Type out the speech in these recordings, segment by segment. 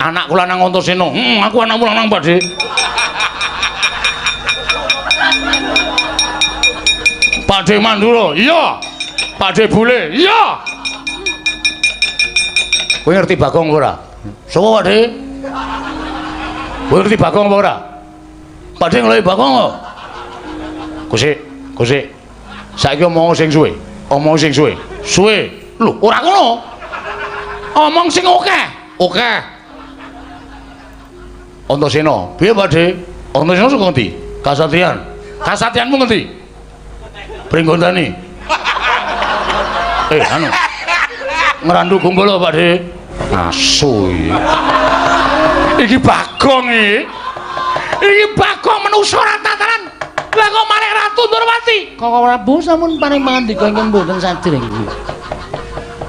Anak kula nang Antasena. Hmm, aku anakmu lanang, Pakde. Pakde Mandura. Iya. Pakde Bule. Iya. Kowe ngerti Bagong ora? Sopo, Pakde? Kowe ngerti Bagong apa ora? Pakde ngeloki Bagong apa? Kusik, kusik. Saiki omong sing suwe. Omong sing suwe. Suwe. Lho, ora ngono. Omong sing akeh. Akeh. Antasena, piye Pakde? Antasena saka ndi? Kasatriyan. Kasatriyanmu ngendi? Pringgondani. Eh, anu. Ngerandu Gunggala, Pakde. Asu iki. Bagong iki. Iki Bagong menungso ra tataran. Lah kok malah Ratu Durwati. Kakang Prabu sampun paring pangandika ingkang boten sadring.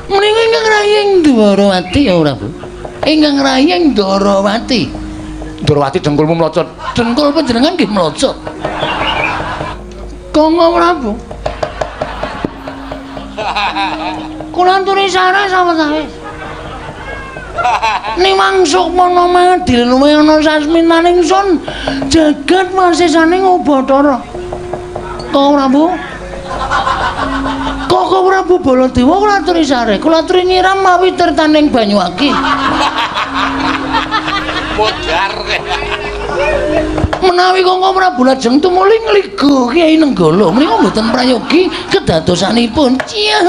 Menika ingkang rayeng Dwarawati ya Prabu. Ingkang rayeng Dwarawati. Durwati dengkulmu mlocot. Dengkul panjenengan nggih mlocot. Kakang Prabu. Kula aturi sareng sawetawis. Nimangsuk mono dilluwe ana sasminaning sun jagat masisane Ubathara. Kakang Prabu. Kakang Prabu Baladewa kula aturi sareng. Kula aturi nyiram mawi tirtaning Banyuwangi. Menawi Kakang Prabu lajeng tumuli ngligo Kyai Nenggala menika mboten prayogi kedadosanipun. Cia.